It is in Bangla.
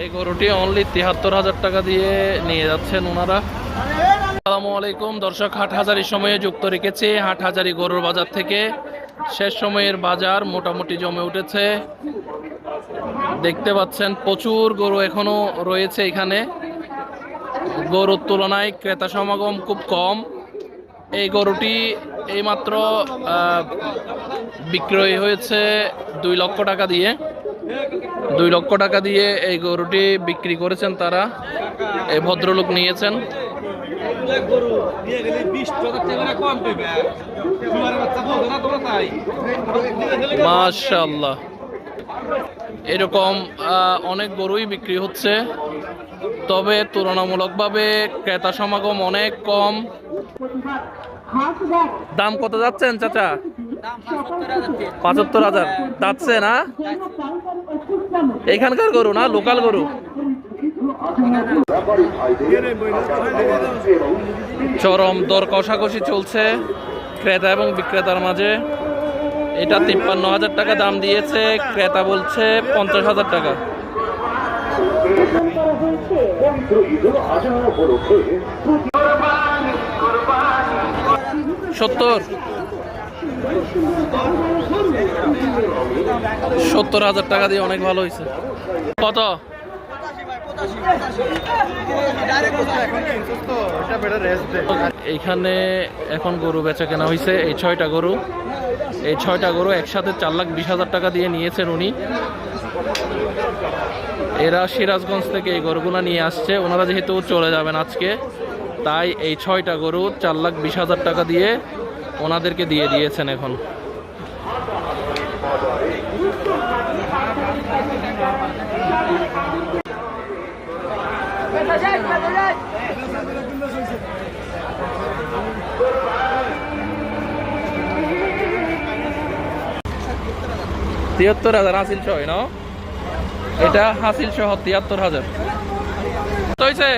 এই গরুটি অনলি তিয়াত্তর হাজার টাকা দিয়ে নিয়ে যাচ্ছেন ওনারা। আসসালামু আলাইকুম, দর্শক হাট হাজারি সময়ে যুক্ত রেখেছি হাট হাজারি গরুর বাজার থেকে। শেষ সময়ের বাজার মোটামুটি জমে উঠেছে। দেখতে পাচ্ছেন, প্রচুর গরু এখনও রয়েছে এখানে। গরুর তুলনায় ক্রেতা সমাগম খুব কম। এই গরুটি এইমাত্র বিক্রয় হয়েছে দুই লক্ষ টাকা দিয়ে। দুই লক্ষ টাকা দিয়ে এই গরুটি বিক্রি করেছেন তারা এই ভদ্রলোক নিয়েছেন। মাশাল্লাহ এরকম অনেক গরুই বিক্রি হচ্ছে, তবে তুলনামূলকভাবে ক্রেতা সমাগম অনেক কম। দাম কত যাচ্ছেন, চাচা? পঁচাত্তর হাজার। যাচ্ছে না? এখানকার গরু না, লোকাল গরু? চরম দর কষাকষি চলছে ক্রেতা এবং বিক্রেতার মাঝে। এটা তিপ্পান্ন হাজার টাকা দাম দিয়েছে, ক্রেতা বলছে পঞ্চাশ হাজার টাকা। সত্তর। সত্তর হাজার টাকা দিয়ে অনেক ভালো হয়েছে। কত? এইখানে এখন গরু বেচা কেনা হয়েছে, এই ছয়টা গরু। এই ছয়টা গরু একসাথে চার লাখ বিশ হাজার টাকা দিয়ে নিয়েছেন উনি। এরা সিরাজগঞ্জ থেকে এই গরুগুলো নিয়ে আসছে। ওনারা যেহেতু চলে যাবেন আজকে, তাই এই ছয়টা গরু চার লাখ বিশ হাজার টাকা দিয়ে ওনাদেরকে দিয়ে দিয়েছেন এখন। তিয়াত্তর হাজার হাসিল সহ ন এটা হাসিল সহ তিয়াত্তর হাজার। হয়েছে